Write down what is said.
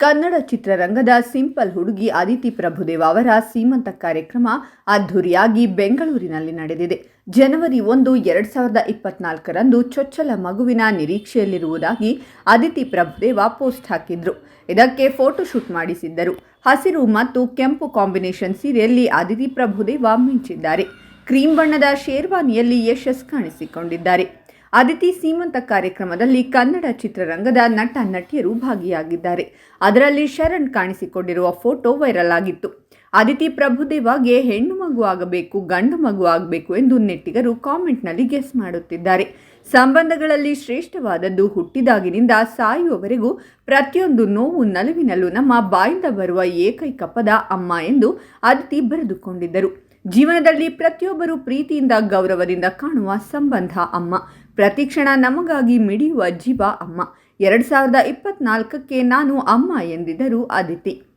ಕನ್ನಡ ಚಿತ್ರರಂಗದ ಸಿಂಪಲ್ ಹುಡುಗಿ ಅದಿತಿ ಪ್ರಭುದೇವ ಅವರ ಸೀಮಂತ ಕಾರ್ಯಕ್ರಮ ಅದ್ಧೂರಿಯಾಗಿ ಬೆಂಗಳೂರಿನಲ್ಲಿ ನಡೆದಿದೆ. ಜನವರಿ ಒಂದು, ಎರಡು ಸಾವಿರದ ಇಪ್ಪತ್ನಾಲ್ಕರಂದು ಚೊಚ್ಚಲ ಮಗುವಿನ ನಿರೀಕ್ಷೆಯಲ್ಲಿರುವುದಾಗಿ ಅದಿತಿ ಪ್ರಭುದೇವ ಪೋಸ್ಟ್ ಹಾಕಿದ್ರು. ಇದಕ್ಕೆ ಫೋಟೋಶೂಟ್ ಮಾಡಿಸಿದ್ದರು. ಹಸಿರು ಮತ್ತು ಕೆಂಪು ಕಾಂಬಿನೇಷನ್ ಸೀರೆಯಲ್ಲಿ ಅದಿತಿ ಪ್ರಭುದೇವ ಮಿಂಚಿದ್ದಾರೆ. ಕ್ರೀಮ್ ಬಣ್ಣದ ಶೇರ್ವಾನಿಯಲ್ಲಿ ಯಶಸ್ ಕಾಣಿಸಿಕೊಂಡಿದ್ದಾರೆ. ಅದಿತಿ ಸೀಮಂತ ಕಾರ್ಯಕ್ರಮದಲ್ಲಿ ಕನ್ನಡ ಚಿತ್ರರಂಗದ ನಟ ನಟಿಯರು ಭಾಗಿಯಾಗಿದ್ದಾರೆ. ಅದರಲ್ಲಿ ಶರಣ್ ಕಾಣಿಸಿಕೊಂಡಿರುವ ಫೋಟೋ ವೈರಲ್ ಆಗಿತ್ತು. ಅದಿತಿ ಪ್ರಭುದೇವಾಗೆ ಹೆಣ್ಣು ಮಗು ಆಗಬೇಕು, ಗಂಡು ಮಗು ಆಗಬೇಕು ಎಂದು ನೆಟ್ಟಿಗರು ಕಾಮೆಂಟ್ನಲ್ಲಿ ಗೆಸ್ ಮಾಡುತ್ತಿದ್ದಾರೆ. ಸಂಬಂಧಗಳಲ್ಲಿ ಶ್ರೇಷ್ಠವಾದದ್ದು ಹುಟ್ಟಿದಾಗಿನಿಂದ ಸಾಯುವವರೆಗೂ ಪ್ರತಿಯೊಂದು ನೋವು ನಲುವಿನಲ್ಲೂ ನಮ್ಮ ಬಾಯಿಂದ ಬರುವ ಏಕೈಕ ಪದ ಅಮ್ಮ ಎಂದು ಅದಿತಿ ಬರೆದುಕೊಂಡಿದ್ದರು. ಜೀವನದಲ್ಲಿ ಪ್ರತಿಯೊಬ್ಬರು ಪ್ರೀತಿಯಿಂದ ಗೌರವದಿಂದ ಕಾಣುವ ಸಂಬಂಧ ಅಮ್ಮ. ಪ್ರತಿಕ್ಷಣ ನಮಗಾಗಿ ಮಿಡಿಯುವ ಜೀವ ಅಮ್ಮ. ಎರಡು ಸಾವಿರದ ಇಪ್ಪತ್ನಾಲ್ಕಕ್ಕೆ ನಾನು ಅಮ್ಮ ಎಂದಿದ್ದರು ಅದಿತಿ